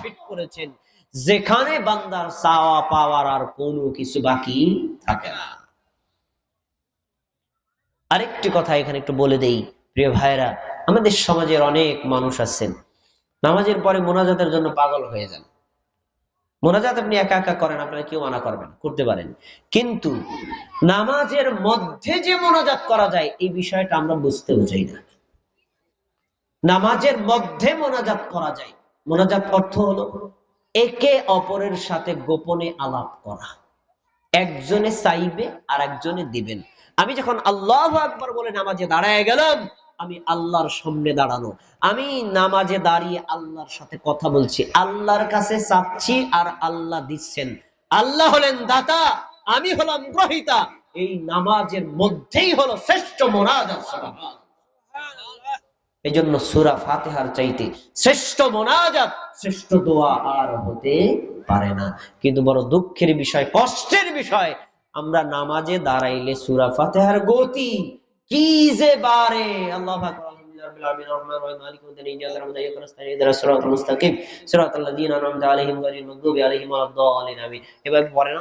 Fit করেছেন। যেখানে বান্দার চাওয়া পাওয়ার আর কোনো কিছু বাকি থাকে না। আরেকটি কথা এখানে একটু বলে দেই, প্রিয় ভাইরা আমাদের সমাজের অনেক মানুষ আছেন, নামাজের পরে মোনাজাতের জন্য পাগল হয়ে যান। মোনাজাত আপনি একা একা করেন, আপনারা কেউ মানা করবেন, করতে পারেন। কিন্তু নামাজের মধ্যে যে মোনাজাত করা যায়, এই বিষয়টা আমরা বুঝতেও চাই না। নামাজের মধ্যে মোনাজাত করা যায় মোনাজাত অর্থ হলো একে অপরের সাথে গোপনে আলাপ করা। একজনে চাইবে আর একজনে দিবেন। আমি যখন আল্লাহ আকবর বলে নামাজে দাঁড়ায় গেলাম, আমি আল্লাহর সামনে দাঁড়ানো। আমি নামাজে দাঁড়িয়ে আল্লাহর সাথে কথা বলছি। আল্লাহর কাছে চাচ্ছি আর আল্লাহ দিচ্ছেন। আল্লাহ হলেন দাতা, আমি হলাম গ্রহিতা। এই নামাজের মধ্যেই হলো শ্রেষ্ঠ মোনাজাত। এই জন্য সুরা ফাতেহার চাইতে শ্রেষ্ঠ মোনাজাত, শ্রেষ্ঠ দোয়া আর হতে পারে না। কিন্তু বড় দুঃখের বিষয়, কষ্টের বিষয়, আমরা নামাজে দাঁড়াইলে সুরা ফাতেহার গতি কি যে বারে আল্লাহ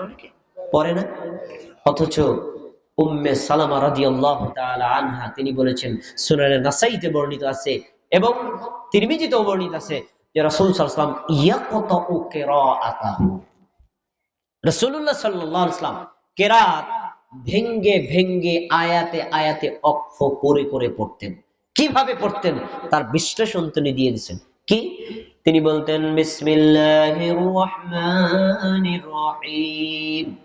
অনেকে? না? অথচ উম্মে সালামা রাদিয়াল্লাহু তাআলা আনহা, তিনি বলেছেন, সুনানে নাসাইতে বর্ণিত আছে এবং তিরমিজিতেও বর্ণিত আছে যে রাসূল ওয়াসাল্লাম, ইয়াকতাউ কিরাআতাহু। রাসূলুল্লাহ সাল্লাল্লাহু আলাইহি ওয়াসাল্লাম কেরাত ভেঙ্গে ভেঙ্গে, আয়াতে আয়াতে অক্ষ করে করে পড়তেন। কীভাবে পড়তেন? তার বিশ্লেষণ তিনি দিয়ে দিয়েছেন। কি? তিনি বলতেন, বিসমিল্লাহির রহিম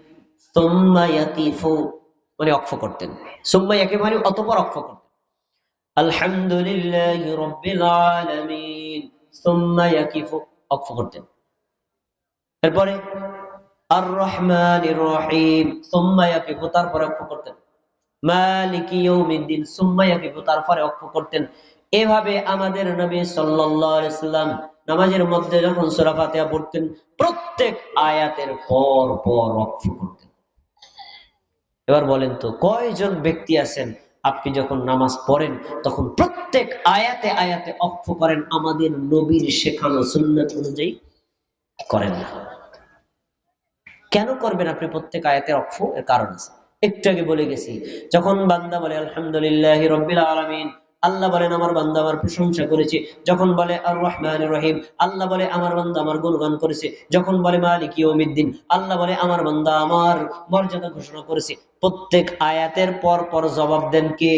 মানে অক্ষ করতেন। সুম্মা মানে অতঃপর অক্ষ করতেন। রাব্বিল আলামিন। সুম্মা ইয়াকিফু, অক্ষ করতেন। এরপরে আর রহিম সুম্মা ইয়াকিফু, তারপরে অক্ষ করতেন। মালিকি ইয়াউমিদ্দিন, সুম্মা ইয়াকিফু, তারপরে অক্ষ করতেন। এভাবে আমাদের নবী সাল্লাল্লাহু আলাইহি সাল্লাম নামাজের মধ্যে যখন সূরা ফাতিহা পড়তেন, প্রত্যেক আয়াতের পর পর অক্ষ করতেন। এবার বলেন তো, কয়জন ব্যক্তি আছেন? আপনি যখন নামাজ পড়েন, তখন প্রত্যেক আয়াতে আয়াতে অক্ষ করেন, আমাদের নবীর শেখানো সুন্নত অনুযায়ী করেন না। কেন করবেন আপনি প্রত্যেক আয়াতের অক্ষ? এর কারণ আছে। একটু আগে বলে গেছি, যখন বান্দা বলে, আলহামদুলিল্লাহ রবিল আলামিন আল্লাহ বলেন আমার বান্দা আমার প্রশংসা করেছে। যখন বলে আর রহমান রহিম। আল্লাহ বলে আমার বান্দা আমার গুণগান করেছে। যখন বলে মালিক ইয়ৌমিদ্দিন আল্লাহ বলে আমার বান্দা আমার মর্যাদা ঘোষণা করেছে। প্রত্যেক আয়াতের পর পর জবাব দেন কে?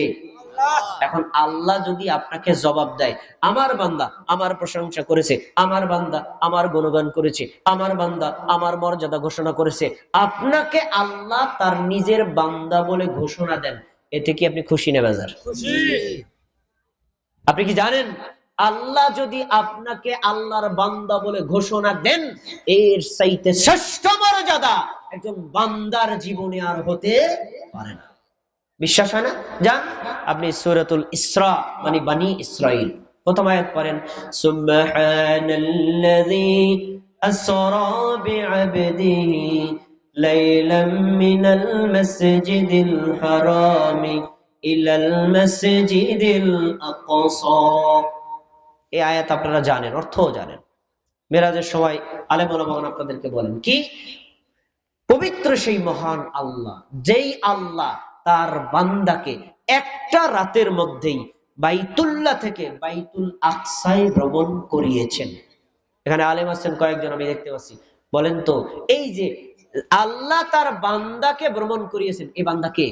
এখন আল্লাহ যদি আপনাকে জবাব দেয় আমার বান্দা আমার প্রশংসা করেছে। আমার বান্দা আমার গুণগান করেছে। আমার বান্দা আমার মর্যাদা ঘোষণা করেছে। আপনাকে আল্লাহ তার নিজের বান্দা বলে ঘোষণা দেন। এতে কি আপনি খুশি না বেজার? আপনি কি জানেন? আল্লাহ যদি আপনাকে আল্লাহর বান্দা বলে ঘোষণা দেন, এর চাইতে শ্রেষ্ঠ মর্যাদা একজন বান্দার জীবনে আর হতে পারে না। বিশ্বাস হয় না? যান, আপনি সূরাতুল ইসরা মানে বানি ইসরাইল প্রথম আয়াত পড়েন, সুবহানাল্লাযী আসরা বি'আবদিহি লাইলাম মিনাল মাসজিদিল হারামি এই আয়াত আপনারা জানেন, অর্থও জানেন। মেরাজের সময় আলেম আপনাদেরকে বলেন কি? পবিত্র সেই মহান আল্লাহ, যেই আল্লাহ তার বান্দাকে একটা রাতের মধ্যেই বাইতুল্লাহ থেকে বাইতুল আকসায় ভ্রমণ করিয়েছেন। এখানে আলেম আছেন কয়েকজন, আমি দেখতে পাচ্ছি। বলেন তো, এই যে আল্লাহ তার বান্দাকে ভ্রমণ করিয়েছেন, এই বান্দাকে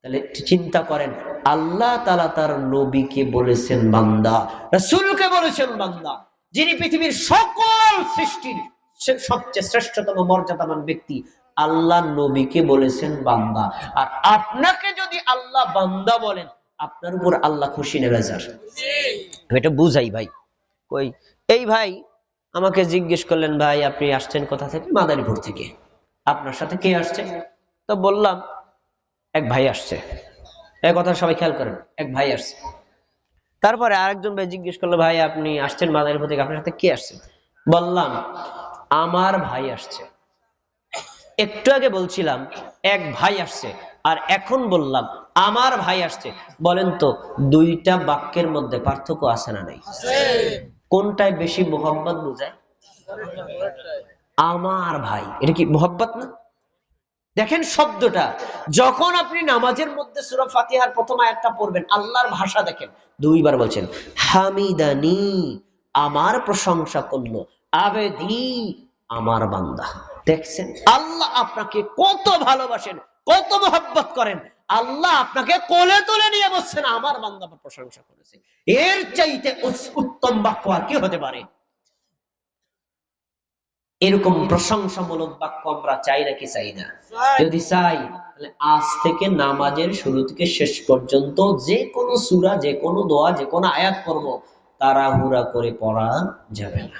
তাহলে চিন্তা করেন, আল্লাহ তাআলা তার নবীকে বলেছেন বান্দা, রাসূলকে বলেছেন বান্দা, যিনি পৃথিবীর সকল সৃষ্টির সবচেয়ে শ্রেষ্ঠতম মর্যাদাবান ব্যক্তি, আল্লাহ নবীকে বলেছেন বান্দা। আর আপনাকে যদি আল্লাহ বান্দা বলেন, আপনার উপর আল্লাহ খুশি নেবে যার এটা বুঝাই ভাই। কই, এই ভাই আমাকে জিজ্ঞেস করলেন, ভাই, আপনি আসছেন কোথা থেকে? মাদারীপুর থেকে। আপনার সাথে কে আসছে? তো বললাম, এক ভাই আসছে। এই কথা সবাই খেয়াল করেন, এক ভাই আসছে। তারপরে আরেকজন ভাই জিজ্ঞেস করল, ভাই, আপনি আসছেন মাদারীপুর থেকে, আপনার সাথে কে আসছে? বললাম, আমার ভাই আসছে। একটু আগে বলছিলাম, এক ভাই আসছে। আর এখন বললাম, আমার ভাই আসছে। বলেন তো, দুইটা বাক্যের মধ্যে পার্থক্য আছে না নাই? কোনটায় বেশি মোহাম্মদ বোঝায়? আমার ভাই। এটা কি মোহাম্মত না? দেখেন শব্দটা। যখন আপনি নামাজের মধ্যে সুরা ফাতিহার প্রথম আয়াতটা পড়বেন, আল্লাহর ভাষা দেখেন, দুইবার বলছেন, হামিদানি, আমার প্রশংসা করল, আবেদি, আমার বান্দা। দেখছেন? আল্লাহ আপনাকে কত ভালোবাসেন, কত মহব্বত করেন। আল্লাহ আপনাকে কোলে তুলে নিয়ে বসছেন, আমার বান্দা প্রশংসা করেছে। এর চাইতে উত্তম বাক্য আর কি হতে পারে? এরকম প্রশংসামূলক বাক্য আমরা চাই নাকি চাই না? যদি চাই তাহলে আজ থেকে নামাজের শুরু থেকে শেষ পর্যন্ত যে কোনো সুরা যে কোনো দোয়া যে কোনো আয়াত করব তাড়াহুড়া করে পড়া যাবে না।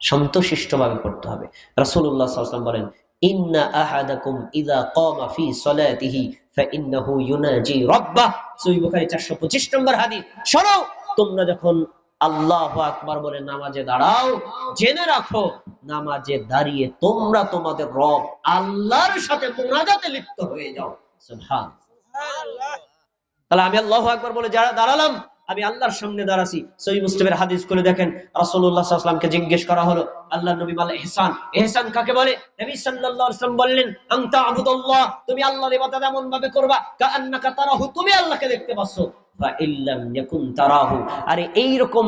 সন্তোষিষ্ট ভাবে পড়তে হবে। রাসূলুল্লাহ সাল্লাল্লাহু আলাইহি ওয়াসাল্লাম বলেন ইন্না আহাদাকুম ইযা ক্বামা ফি সালাতিহি ফাইন্নাহু ইউনাজি রাব্বাহ। সহিহ বুখারী 425 নম্বর হাদিস। শোনো তোমরা যখন আল্লাহু আকবার বলে, নামাজে দাঁড়াও, জেনে রাখো, নামাজে দাঁড়িয়ে তোমরা তোমাদের রব আল্লাহর সাথে মুনাজাতে লিপ্ত হয়ে যাও। তাহলে আমি আল্লাহ আকবার বলে, যারা দাঁড়ালাম, আমি আল্লাহর সামনে দাঁড়াছি। সহি মুসলিমের হাদিস করে দেখেন, রাসূলুল্লাহ জিজ্ঞেস করা হলো, আল্লাহ নবী বলে ইহসান ইহসান কাকে বলে? নবী সাল্লাল্লাহু আলাইহি ওয়াসাল্লাম বললেন আনতা আবুদুল্লাহ তুমি আল্লাহর ইবাদত এমন ভাবে করবা তুমি আল্লাহকে দেখতে পাচ্ছো। আরে এই রকম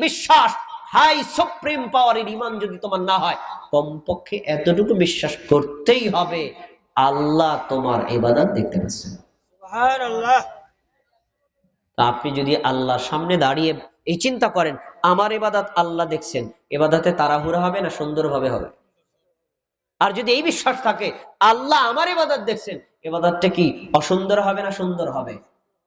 বিশ্বাস হাই সুপ্রিম পাওয়ারের ঈমান যদি তোমার না হয় কমপক্ষে এতটুকু বিশ্বাস করতেই হবে। আল্লাহ তোমার ইবাদত দেখতে পাচ্ছেন আপনি যদি আল্লাহর সামনে দাঁড়িয়ে এই চিন্তা করেন আমার এবাদাত আল্লাহ দেখছেন এবাদাতে তাড়াহুড়া হবে না সুন্দরভাবে হবে? আর যদি এই বিশ্বাস থাকে আল্লাহ আমার এবাদত দেখছেন এবাদাতটা কি অসুন্দর হবে না সুন্দর হবে?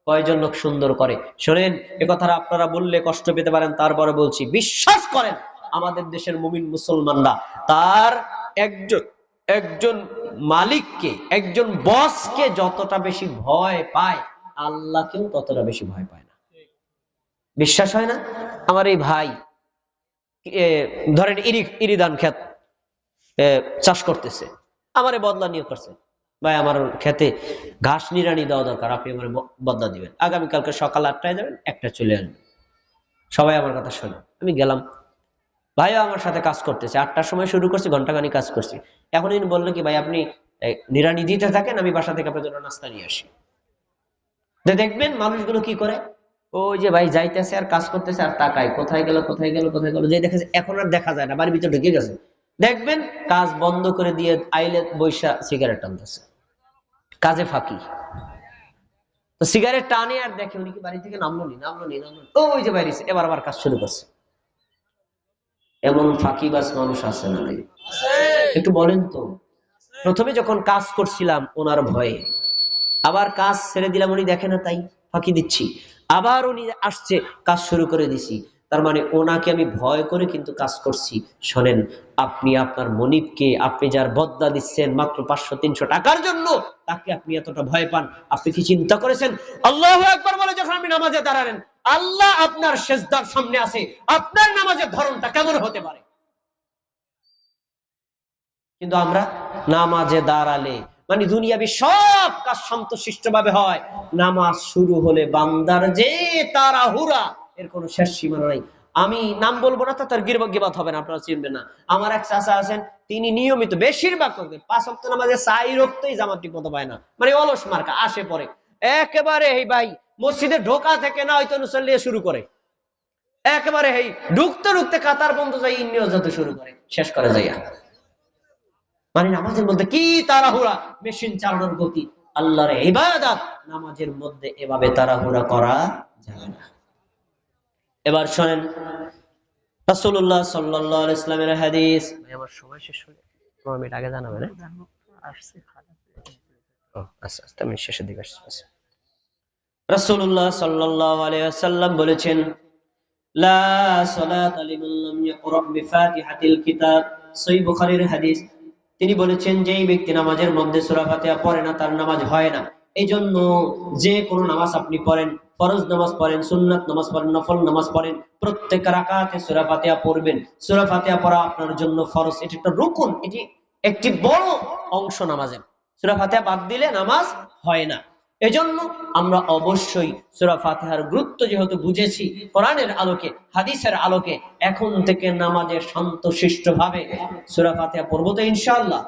কয়জন লোক সুন্দর করে? শোনেন এ কথাটা আপনারা বললে কষ্ট পেতে পারেন তারপরে বলছি বিশ্বাস করেন আমাদের দেশের মুমিন মুসলমানরা তার একজন একজন মালিককে একজন বসকে যতটা বেশি ভয় পায় আল্লাহ আল্লাহকেও ততটা বেশি ভয় পায় না। বিশ্বাস হয় না? আমার এই ভাই ধরেন ইরি ইরিদান এ, চাষ করতেছে আমারে বদলা নিয়োগ করছে। ভাই, আমার খেতে ঘাস নিরানি দেওয়া দরকার। আপনি আমার বদলা দিবেন। আগামীকালকে সকাল আটটায় যাবেন, একটা চলে আসবেন সবাই আমার কথা শোনে। আমি গেলাম। ভাইও আমার সাথে কাজ করতেছে। আটটার সময় শুরু করছি ঘন্টাখানি কাজ করছি। এখন ইনি বলল কি, ভাই, আপনি নিরানি দিতে থাকেন, আমি বাসা থেকে আপনার জন্য নাস্তা নিয়ে আসি। দেখবেন মানুষগুলো কি করে? ওই যে ভাই যাইতেছে আর কাজ করতেছে আর তাকায়। কোথায় গেল কোথায় গেল কোথায় গেল, যে দেখা এখন আর দেখা যায় না। বাড়ির ভিতরে ঢুকে গেছে। দেখবেন কাজ বন্ধ করে দিয়ে আইলে বৈশা সিগারেট টানতেছে। কাজে ফাঁকি। তো সিগারেট টানে আর দেখে উনি কি বাড়ি থেকে নামলো নি? নামলো নি, নামলো ওই যে বাইরে এবার আবার কাজ শুরু করছে। এমন ফাঁকিবাজ মানুষ আছে না নাই? একটু বলেন তো, প্রথমে যখন কাজ করছিলাম ওনার ভয়ে, আবার কাজ ছেড়ে দিলাম উনি দেখে না তাই ফাঁকি দিচ্ছি। আবার উনি আসছে, কাজ শুরু করে দিছি। তার মানে ওনাকে আমি ভয় করে কিন্তু কাজ করছি। শোনেন, আপনি আপনার মনিবকে, আপনি যার বদলা দিচ্ছেন মাত্র পাঁচশো, তিনশো টাকার জন্য তাকে আপনি এতটা ভয় পান? আপনি কি চিন্তা করেছেন? আল্লাহ একবার বলে যখন আপনি নামাজে দাঁড়ালেন, আল্লাহ আপনার শেষদার সামনে আছে। আপনার নামাজের ধরনটা কেমন হতে পারে? কিন্তু আমরা নামাজে দাঁড়ালে মানে দুনিয়াবি সব কাজ শান্তশিষ্ট ভাবে হয়। নামাজ শুরু হলে বান্দার যে তাড়াহুড়া, এর কোনো শেষ সীমানা নাই। আমি নাম বলব না, তো তার গিরবাদ হবে না, আপনারা চিনবেন না। আমার এক চাচা আছেন, তিনি নিয়মিত বেশিরভাগ করতেন। পাঁচ অক্ট নামাজে সাই রক্তই জামাত ঠিক মতো পায় না। মানে অলস মার্কা, আসে পরে। একেবারে এই ভাই, মসজিদে ঢোকা থেকে না হয়তো অনুসল্লিয়ে শুরু করে। একেবারে এই ঢুকতে ঢুকতে কাতার বন্ধ যাই ইন্নিও যেতে শুরু করে। শেষ করে যাইয়া। মানে নামাজের মধ্যে কি তাড়াহুড়া? মেশিন চালানোর গতি। আল্লাহর ইবাদত, নামাজের মধ্যে এভাবে তাড়াহুড়া করা যায় না। এবার শোনেন। রাসূলুল্লাহ সাল্লাল্লাহু আলাইহি ইসলামের হাদিস। ভাই আমার সময় শেষ হলে পনেরো মিনিট আগে জানাবে না? আচ্ছা আচ্ছা আমি শেষের দিকে আসছি আচ্ছা। রাসূলুল্লাহ সাল্লাল্লাহু আলাইহি ওয়াসাল্লাম বলেছেন লা সালাতা লিমান লাম ইয়াকরা বিফাতিহাতিল কিতাব। সহিহ বুখারীর হাদিস। তিনি বলেছেন যে ব্যক্তি নামাজের মধ্যে সূরা ফাতিহা পড়ে না তার নামাজ হয় না। এই জন্য যে কোনো নামাজ আপনি পড়েন। ফরজ নামাজ পড়েন, সুন্নাত নামাজ পড়েন, নফল নামাজ পড়েন, প্রত্যেক রাকাতে সূরা ফাতিহা পড়বেন। সূরা ফাতিহা পড়া আপনার জন্য ফরজ। এটি একটা রুকুন, এটি একটি বড় অংশ নামাজের। সূরা ফাতিহা বাদ দিলে নামাজ হয় না। এজন্য আমরা অবশ্যই সুরা ফাতিহার গুরুত্ব যেহেতু বুঝেছি, কোরআনের আলোকে, হাদিসের আলোকে, এখন থেকে নামাজের শান্ত শিষ্ট ভাবে সুরা ফাতিহা পড়ব তো ইনশাআল্লাহ।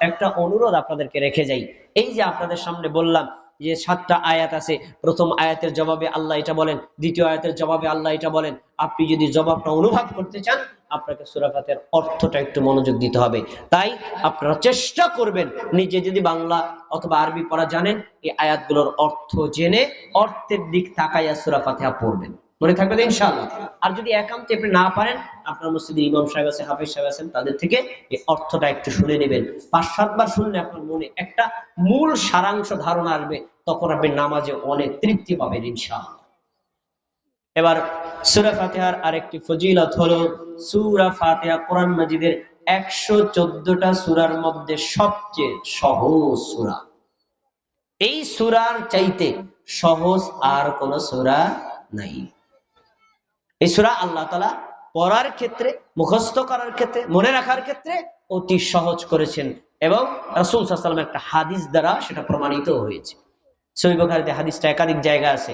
একটা অনুরোধ আপনাদেরকে রেখে যাই। এই যে আপনাদের সামনে বললাম যে সাতটা আয়াত আছে, প্রথম আয়াতের জবাবে আল্লাহ এটা বলেন, দ্বিতীয় আয়াতের জবাবে আল্লাহ এটা বলেন। আপনি যদি জবাবটা অনুভব করতে চান, আপনাকে সুরাফাতের অর্থটা একটু মনোযোগ দিতে হবে। তাই আপনারা চেষ্টা করবেন নিজে যদি বাংলা অথবা আরবি পড়া জানেন, এই আয়াতগুলোর অর্থ জেনে অর্থের দিক তাকাইয়া সুরাফাতে পড়বেন। মনে থাকবে তো ইনশাআল্লাহ। আর যদি একান্তে আপনি না পারেন, আপনার মসজিদে ইমাম সাহেব আছে, হাফিজ সাহেব আছেন, তাদের থেকে এই অর্থটা একটু শুনে নেবেন। পাঁচ সাতবার শুনলে আপনার মনে একটা মূল সারাংশ ধারণা আসবে, তখন আপনি নামাজে অনেক তৃপ্তি পাবেন ইনশাআল্লাহ। এবার সুরা ফাতিহার আরেকটি ফজিলত হলো, সুরা ফাতিহা কোরআন মাজিদের একশো চোদ্দটা সুরার মধ্যে সবচেয়ে সহজ সুরা। এই সুরার চাইতে সহজ আর কোন সুরা নাই। এই সুরা আল্লাহ তালা পড়ার ক্ষেত্রে মুখস্থ করার ক্ষেত্রে মনে রাখার ক্ষেত্রে অতি সহজ করেছেন এবং রাসুল সাল্লাম একটা হাদিস দ্বারা সেটা প্রমাণিত হয়েছে সৈবখারিতে হাদিসটা একাধিক জায়গা আছে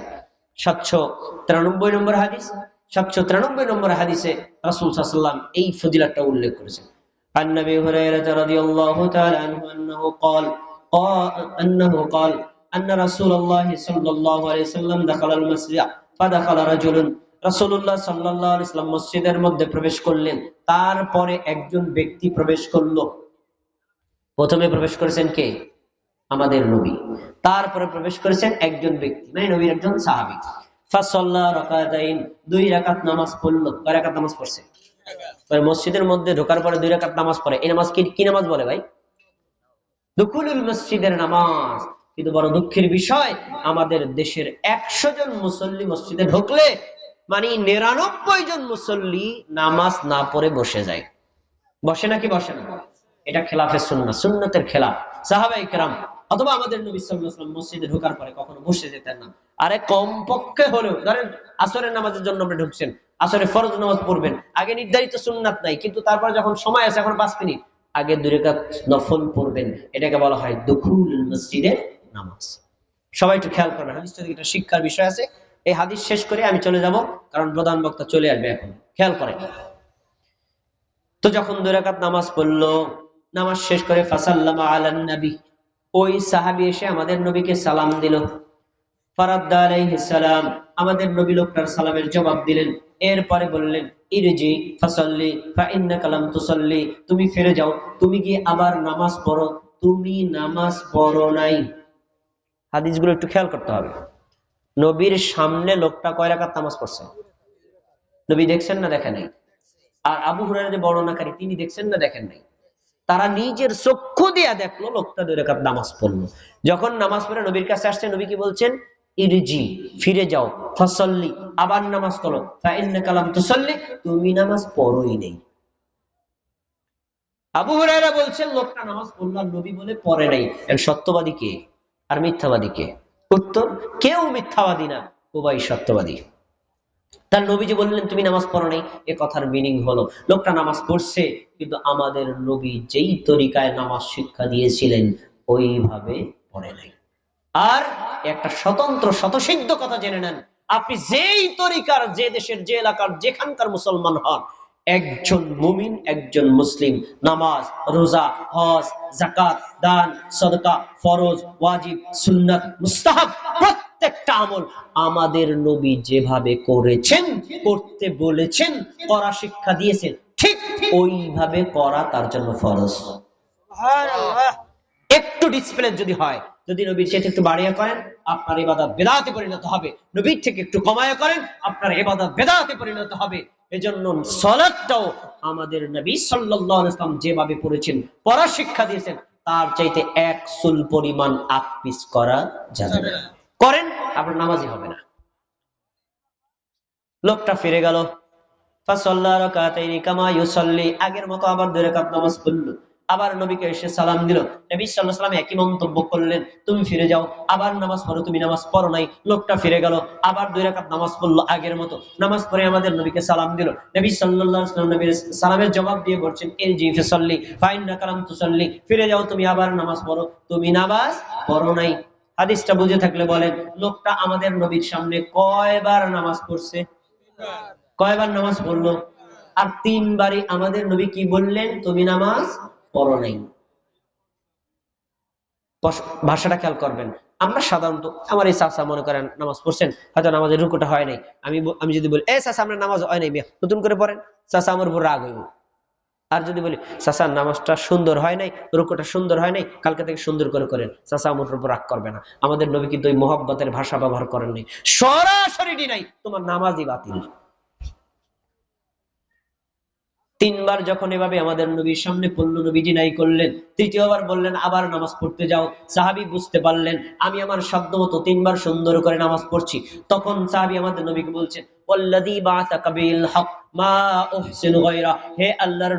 সাতশো তিরানব্বই নম্বর হাদিস সাতশো তিরানব্বই নম্বর হাদিসে রাসুল সাল্লাম এই ফজিলাতটা উল্লেখ করেছেন عن ابي هريره رضي الله تعالى عنه انه قال انه قال ان رسول الله صلى الله عليه وسلم دخل المسجد فدخل رجل রাসূলুল্লাহ সাল্লাল্লাহু আলাইহি ওয়াসাল্লাম মসজিদের মধ্যে প্রবেশ করলেন। তারপরে একজন ব্যক্তি প্রবেশ করল। প্রথমে প্রবেশ করেছেন কে? আমাদের নবী। তারপরে প্রবেশ করেছেন একজন ব্যক্তি মানে নবীর একজন সাহাবী। ঢোকার পরে দুই রাকাত নামাজ পড়ে। নামাজ কি কি নামাজ বলে ভাই? মসজিদের নামাজ। কিন্তু বড় দুঃখের বিষয়, আমাদের দেশের একশো জন মুসল্লি মসজিদে ঢুকলে মানে নিরানব্বই জন মুসল্লি নামাজ না পড়ে বসে যায়। বসে নাকি বসে না? এটা খেলাফে সুন্না সুন্নতের খেলাফ। সাহাবাই কেরাম, অথবা আমাদের নবী সাল্লাম মসজিদে ঢোকার পরে কখনো বসে যেতেন না। আরে কমপক্ষে হলেও, ধরেন আসরের নামাজের জন্য আপনি ঢুকছেন আসরে ফরজ নামাজ পড়বেন, আগে নির্ধারিত সুন্নাত নাই, কিন্তু তারপর যখন সময় আছে, এখন পাঁচ মিনিট, আগে দুই রেখাত নফল পড়বেন, এটাকে বলা হয় দুখুল মসজিদের নামাজ। সবাই একটু খেয়াল করবেন এটা শিক্ষার বিষয় আছে। এই হাদিস শেষ করে আমি চলে যাব, কারণ প্রধান বক্তা চলে আসবে এখন। খেয়াল করেন তো যখন দুই রাকাত নামাজ পড়ল, নামাজ শেষ করে ফাসাল্লামা আলান নবী, ওই সাহাবী এসে আমাদের নবীকে সালাম দিল। সালাম, আমাদের নবী লোকটার সালামের জবাব দিলেন। এরপরে বললেন, ইরজি, ফাসাল্লি, ফা ইন্নাকা লাম তুসাল্লি, তুমি ফিরে যাও, তুমি গিয়ে আবার নামাজ পড়ো? তুমি নামাজ পড়ো নাই। হাদিসগুলো একটু খেয়াল করতে হবে। নবীর সামনে লোকটা কয় রাকাত নামাজ পড়ছে? নবী দেখছেন না দেখেন নাই? আর আবু হুরায়রা যে বর্ণনাকারী, তিনি দেখছেন না দেখেন নাই? তারা নিজের চক্ষু দিয়া দেখল, লোকটা দুই রাকাত নামাজ পড়ল। যখন নামাজ পড়ে নবীর কাছে আসছে, নবী কি বলছেন? ইরজি, ফিরে যাও, ফসল্লি, আবার নামাজ পড়ো। কালাম তুসল্লি, তুমি নামাজ পড়োই নেই। আবু হুরায়রা বলছেন, লোকটা নামাজ পড়ল আর নবী বলে পড়ে নাই। সত্যবাদী কে? আর মিথ্যাবাদী কে? উত্তর, কেউ মিথ্যাবাদী না উভয় সত্যবাদী। তার নবীজি বললেন, তুমি নামাজ পড়ো নাই? এ কথার মিনিং হলো, লোকটা নামাজ পড়ছে, কিন্তু আমাদের নবী যেই তরিকায় নামাজ শিক্ষা দিয়েছিলেন, ওইভাবে পড়ে নাই। আর একটা স্বতন্ত্র শতসিদ্ধ কথা জেনে নেন, আপনি যেই তরিকার, যে দেশের, যে এলাকার, যেখানকার মুসলমান হন একজন মুমিন একজন মুসলিম। নামাজ রোজা হজ জাকাত দান সদকা ফরজ ওয়াজিব সুন্নাত মুস্তাহাব প্রত্যেকটা আমল আমাদের নবী যেভাবে করেছেন করতে বলেছেন করা শিক্ষা দিয়েছেন ঠিক ওইভাবে করা তার জন্য ফরজ। একটু ডিসপ্লে যদি হয় যদি নবীর চেয়ে একটু বাড়িয়ে করেন, আপনার এবাদত বেদাতে পরিণত হবে। নবীর থেকে একটু কমায় করেন, আপনার এবাদত বেদাতে পরিণত হবে। এজন্য সলাদটাও আমাদের নবী সাল্লাল্লাহু আলাইহি ওয়াসাল্লাম যেভাবে পড়েছেন পড়া শিক্ষা দিয়েছেন, তার চাইতে এক সুল পরিমাণ আকপিস করা যাবে না। করেন, আপনার নামাজই হবে না। লোকটা ফিরে গেল। ফাসাল্লা রাকাতাইনি কামা ইউসাল্লি। আগের মতো আবার দুই রাকাত নামাজ পড়ল। আবার নবীকে এসে সালাম দিল। নবী সাল্লাহ সাল্লাম একই মন্তব্য করলেন, তুমি ফিরে যাও, আবার নামাজ পড়ো, তুমি নামাজ পড়ো নাই, লোকটা ফিরে গেল, আবার দুই রাকাত নামাজ পড়ল আগের মতো। নামাজ পড়ে আমাদের নবীকে সালাম দিল। নবী সাল্লাম নবীর সালামের জবাব দিয়ে বলছেন এল জি ফিসল্লি ফাইন না কালাম তুসল্লি ফিরে যাও, তুমি আবার নামাজ পড়ো, তুমি নামাজ পড়ো নাই। হাদিসটা বুঝে থাকলে বলেন, লোকটা আমাদের নবীর সামনে কয়বার নামাজ পড়ছে? কয়বার নামাজ পড়ল? আর তিনবারই আমাদের নবী কি বললেন, তুমি নামাজ পড়ো নাই। ভাষাটা খেয়াল করবেন। আমরা সাধারণত, আমার এই চাচা মনে করেন নামাজ পড়ছেন, হয়তো নামাজের রুকুটা হয় নাই। আমি আমি যদি বলি, এ চাচা আমরা নামাজ হয় নাই নতুন করে পড়েন, চাচা, আমার উপর রাগ হইব। আর যদি বলি, চাচা, নামাজটা সুন্দর হয় নাই, রুকুটা সুন্দর হয় নাই, কালকে থেকে সুন্দর করে করেন। চাচা, আমার উপর রাগ করবে না। আমাদের নবী কিন্তু ওই মোহাব্বতের ভাষা ব্যবহার করেন নাই। সরাসরি নাই তোমার নামাজই বাতিল। তিনবার যখন এভাবে আমাদের নবীর সামনে পড়ল নবীজি নাই করলেন, তৃতীয়বার বললেন, আবার নামাজ পড়তে যাও। সাহাবি বুঝতে পারলেন, আমি আমার শব্দ মতো তিনবার সুন্দর করে নামাজ পড়ছি। তখন সাহাবি আমাদের নবীকে বলছেন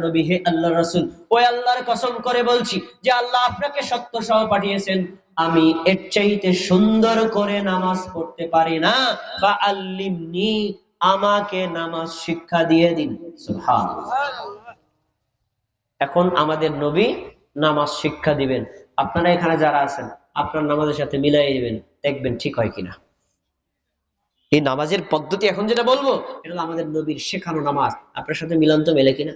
নবী আমি এর চাইতে সুন্দর করে নামাজ পড়তে পারি না। বা আল্লিমনি আমাকে নামাজ শিক্ষা দিয়ে দিন। এখন আমাদের নবী নামাজ শিক্ষা দিবেন। আপনারা এখানে যারা আছেন, আপনার নামাজের সাথে মিলাই দিবেন দেখবেন ঠিক হয় কিনা। এই নামাজের পদ্ধতি এখন যেটা বলব, এটা আমাদের নবীর শেখানো নামাজ। আপনার সাথে মিলন তো মেলে কিনা?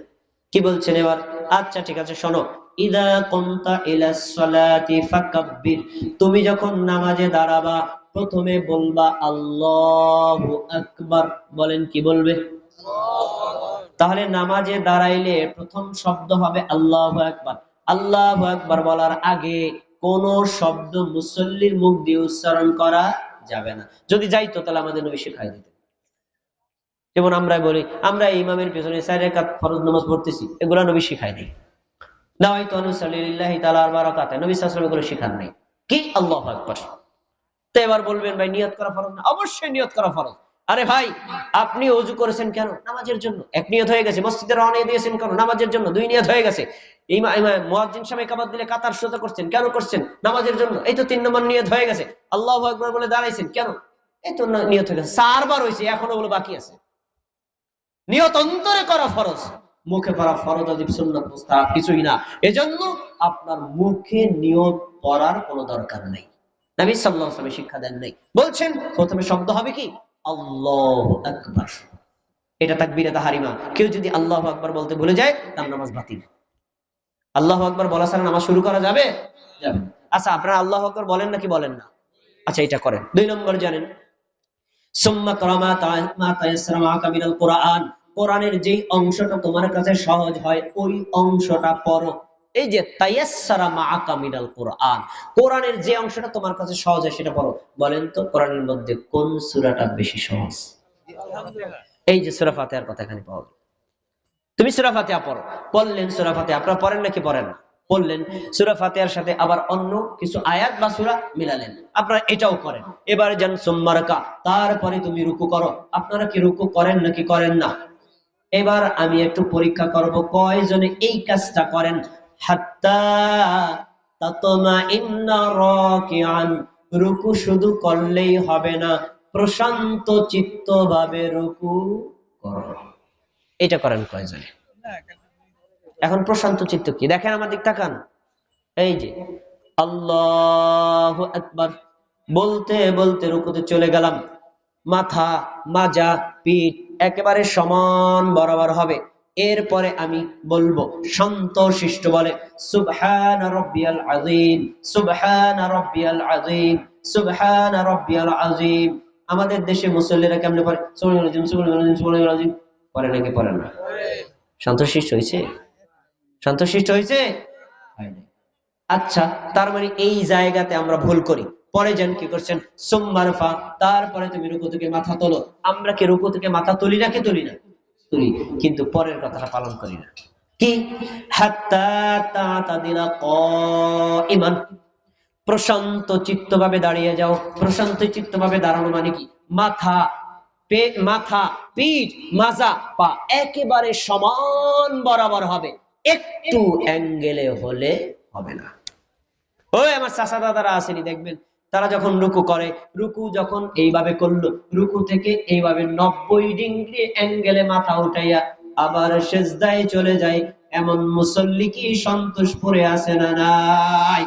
কি বলছেন এবার? আচ্ছা ঠিক আছে, শোনো। ইদা কুনতা ইলা সালাতি ফাকাব্বির। তুমি যখন নামাজে দাঁড়াবা প্রথমে বলবা আল্লাহু আকবার। বলেন কি বলবে? তাহলে নামাজে দাঁড়াইলে প্রথম শব্দ হবে আল্লাহ একবার আল্লাহ একবার বলার আগে কোন শব্দ মুসল্লির মুখ দিয়ে উচ্চারণ করা যাবে না। যদি যাইতো তাহলে আমাদের নবী শিখাই দিতেন। যেমন আমরা বলি আমরা ইমামের পেছনে চার রেখাত ফরজ নামাজ পড়তেছি, এগুলো নবী শিখাই দিই না হয়তো অনুসাল্লিল্লাহি তাআলা আর বারাকাতে নবী সাল্লাল্লাহু এগুলো শিখান নাই। কি? আল্লাহ আকবার। তো এবার বলবেন, ভাই, নিয়ত করা ফরজ না? অবশ্যই নিয়ত করা ফরজ। আরে ভাই, আপনি অজু করেছেন কেন? নামাজের জন্য। এক নিয়ত হয়ে গেছে। মসজিদে রওনা দিয়েছেন কেন? নামাজের জন্য। দুই নিয়ত হয়ে গেছে। এই মুয়াজ্জিন সাহেব কাবাত দিলে কাতার সোজা করছেন। কেন করছেন? নামাজের জন্য। এই তো তিন নম্বর নিয়ত হয়ে গেছে। আল্লাহু আকবার বলে দাঁড়াইছেন। কেন? এই তো নিয়ত হয়ে গেছে। চারবার হয়েছে, এখনও বলে বাকি আছে। নিয়ত অন্তরে করা ফরজ। মুখে করা ফরজ অজিব সুন্নাত মুস্তাহাব, কিছুই না। এজন্য আপনার মুখে নিয়ত করার কোনো দরকার নেই। নবী সাল্লাল্লাহু আলাইহি শিক্ষা দেন নাই। বলছেন, প্রথমে শব্দ হবে কি? আল্লাহু আকবার। এটা তাকবীরে তাহারিমা। কেউ যদি আল্লাহু আকবার বলতে ভুলে যায়, তার নামাজ বাতিল। আল্লাহু আকবার বলা ছাড়া নামাজ শুরু করা যাবে? আচ্ছা আপনারা আল্লাহ আকবার বলেন নাকি বলেন না? আচ্ছা এটা করেন। দুই নম্বর জানেন কোরআনের যেই অংশটা তোমার কাছে সহজ হয়, ওই অংশটা পড়ো। এই যে তায়াসসারা মাআকা মিনাল কোরআন কোরআনের যে অংশটা তোমার কাছে সহজ হয় সেটা পড়ো বলেন তো কোরআনের মধ্যে কোন সূরাটা বেশি সহজ? এই যে সূরা ফাতিহার কথা এখানে পাওয়া তুমি সূরা ফাতিহা পড়ো। পড়লেন সূরা ফাতিহা আপনারা পড়েন নাকি পড়েন না? পড়লেন সূরা ফাতিহার সাথে আবার অন্য কিছু আয়াত বা সূরা মিলালেন। আপনারা এটাও করেন। এবারে যান সুম্মারকা তারপরে তুমি রুকু করো। আপনারা কি রুকু করেন নাকি করেন না? এবার আমি একটু পরীক্ষা করব কয়জনে এই কাজটা করেন? রুকু শুধু করলেই হবে না, প্রশান্ত চিত্তভাবে রুকু করো। এটা করেন কয়জনে? এখন প্রশান্ত চিত্ত কি? দেখেন আমার দিক তাকান এই যে, আল্লাহ একবার বলতে বলতে রুকুতে চলে গেলাম। মাথা, মাজা, পিঠ একেবারে সমান বরাবর হবে। এরপরে আমি বলব শান্ত শিষ্ট বলে, সুবহান রব্বিয়াল আযীম, সুবহান রব্বিয়াল আযীম, সুবহান রব্বিয়াল আযীম। আমাদের দেশে মুসল্লিরা কেমনে পড়ে? সুবহানাল আযীম সুবহানাল আযীম সুবহানাল আযীম। পড়ে নাকি পড়ে না? শান্তশিষ্ট হয়েছে? শান্তশিষ্ট হয়েছে? আচ্ছা তার মানে এই জায়গাতে আমরা ভুল করি। পরে যান কি করছেন? সোমবার ফা তারপরে তুমি রুকু থেকে মাথা তোলো। আমরা কি রুকু থেকে মাথা তুলি না কি তুলি না? তুলি কিন্তু পরের কথাটা পালন করি না। কি? ইমান প্রশান্ত চিত্তভাবে দাঁড়িয়ে যাও। প্রশান্ত চিত্তভাবে দাঁড়ানো মানে কি? মাথা মাথা, পিঠ, মাজা, পা একেবারে সমান বরাবর হবে। একটু অ্যাঙ্গেলে হলে হবে না। ওই আমার চাচা দাদারা আসেনি, দেখবেন। তারা যখন রুকু করে, রুকু যখন এইভাবে করল, রুকু থেকে এইভাবে নব্বই ডিগ্রি অ্যাঙ্গেলে মাথা উঠাইয়া আবার সেজদায় চলে যায়, এমন মুসল্লি কি সন্তোষ পরে আছে না নাই?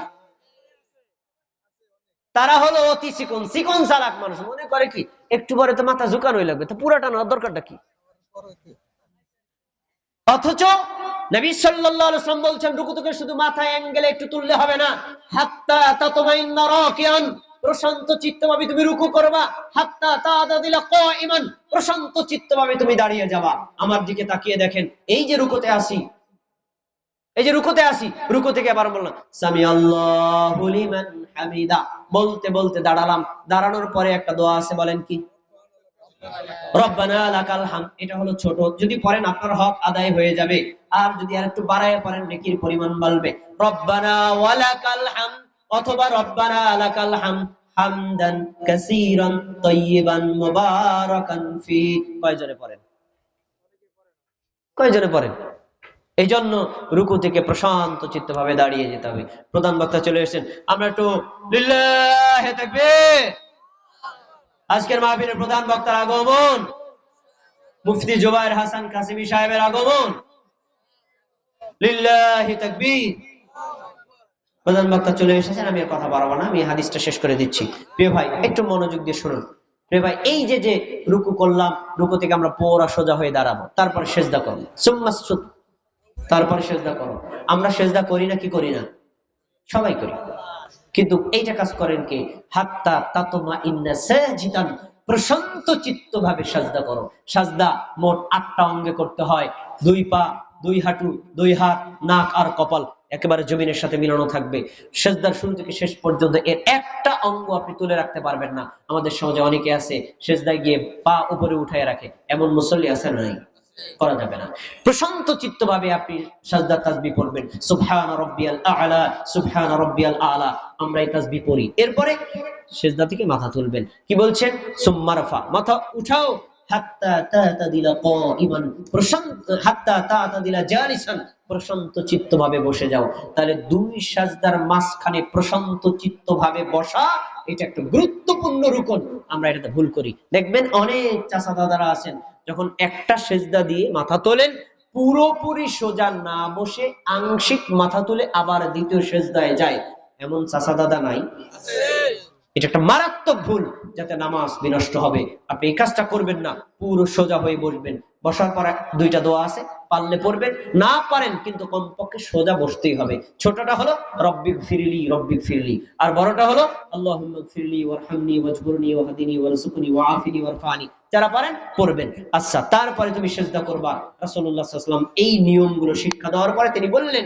তারা হলো অতি চিকন চিকন চালাক মানুষ। মনে করে কি, একটু পরে তো মাথা ঝুকানোই লাগবে, তো পুরাটা নেওয়ার দরকারটা কি? অথচ নবী সাল্লাল্লাহু আলাইহি ওয়াসাল্লাম বলছেন, রুকু থেকে শুধু মাথা অ্যাঙ্গেলে একটু তুললে হবে না। হাত্তা তাতমাইন্না রাকিয়ান। প্রশান্ত চিত্তভাবে তুমি রুকু করবা। হাত্তা তাদাদিলা কাইমান প্রশান্ত চিত্তভাবে তুমি দাঁড়িয়ে যাবা। আমার দিকে তাকিয়ে দেখেন, এই যে রুকুতে আসি, এই যে রুকুতে আসি, রুকু থেকে আবার বললাম সামি আল্লাহু লিমান হামিদা। বলতে বলতে দাঁড়ালাম। দাঁড়ানোর পরে একটা দোয়া আছে, বলেন কি? এটা হলো ছোট। যদি পড়েন, আপনার হক আদায় হয়ে যাবে। আর যদি আর একটু বাড়ায় পড়েন, নেকির পরিমাণ বাড়বে। রব্বানা ওয়ালাকাল হাম অথবা রব্বানা হাম হামদান তাইয়িবান মুবারাকান ফি। কয়জনে পড়েন? কয়জনে পড়েন? এই জন্য রুকু থেকে প্রশান্ত চিত্ত ভাবে দাঁড়িয়ে যেতে হবে। প্রধান বক্তা চলে এসেছেন। আমরা একটু লিল্লাহে তাকবীর। আজকের মাহফিলের প্রধান বক্তার আগমন, মুফতি জুবাইর হাসান কাসিমি সাহেবের আগমন। লিল্লাহি তাকবীর। প্রধান বক্তা চলে এসেছেন, আমি কথা বাড়াবো না, আমি হাদিসটা শেষ করে দিচ্ছি। প্রিয় ভাই, একটু মনোযোগ দিয়ে শুনুন। প্রিয় ভাই, এই যে যে রুকু করলাম, রুকু থেকে আমরা পোরা সোজা হয়ে দাঁড়াবো, তারপর সেজদা করব। তারপরে সেজদা করো আমরা সেজদা করি না কি করি না? সবাই করি। কিন্তু এইটা কাজ করেন কি? হাত্তা তাতমা ইন্না সাজিদান, প্রশান্ত চিত্ত ভাবে সাজদা করো। সাজদা মোট আটটা অঙ্গে করতে হয়। দুই পা, দুই হাঁটু, দুই হাত, নাক আর কপাল একেবারে জমিনের সাথে মিলানো থাকবে। সেজদার শুরু থেকে শেষ পর্যন্ত এর একটা অঙ্গ আপনি তুলে রাখতে পারবেন না। আমাদের সমাজে অনেকে আছে, সেজদায় গিয়ে পা উপরে উঠায় রাখে। এমন মুসল্লি আছে নাই? করা যাবে না। প্রশান্ত চিত্ত ভাবে আপনি সাজদা তাসবি করবেন সুবহান রব্বিয়াল আ'লা, সুবহান রব্বিয়াল আ'লা। আমরা এই তাসবি পড়ি। এরপরে সেজদা থেকে মাথা তুলবেন। কি বলছেন? সুম্মারফা মাথা উঠাও। হাত্তা তাতাদিলা কাইমান প্রশান্ত হাত্তা তাতাদিলা জালিসান। প্রশান্ত চিত্ত ভাবে বসে যাও। তাহলে দুই সাজদার মাঝখানে প্রশান্ত চিত্ত ভাবে বসা, এটা একটা গুরুত্বপূর্ণ রুকন। আমরা এটাতে ভুল করি। দেখবেন অনেক চাচা দাদারা আছেন, যখন একটা সেজদা দিয়ে মাথা তোলেন, পুরোপুরি সোজা না বসে আংশিক মাথা তুলে আবার দ্বিতীয় সেজদায় যায়। এমন চাচা দাদা নাই। এটা একটা মারাত্মক ভুল, যাতে নামাজ বিনষ্ট হবে। আপনি এই কাজটা করবেন না, পুরো সোজা হয়ে বসবেন। বসার পর দুইটা দোয়া আছে। পারলে পড়বেন না পারেন কিন্তু কমপক্ষে সোজা বসতেই হবে। ছোটটা হলো রব্বিক ফিরলি রব্বিক ফিরলি আর বড়টা হলো আল্লাহ ফিরলি ওয়ারহামনি ওয়াজবুরনি ওয়াহদিনি ওয়ারযুকনি ওয়াআফিনি ওয়ারফানি যারা পারেন, পড়বেন। আচ্ছা তারপরে তুমি সেজদা করবা। রাসূলুল্লাহ এই নিয়মগুলো শিক্ষা দেওয়ার পরে তিনি বললেন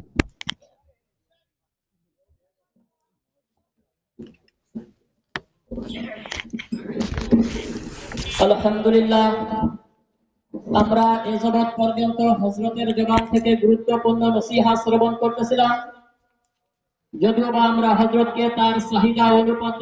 আলহামদুলিল্লাহ, আমরা এ জবাব পর্যন্ত হজরতের জবান থেকে গুরুত্বপূর্ণ নসিহা শ্রবণ করতেছিলাম। যদিও বা আমরা হজরতকে তার চাহিদা অনুপাতে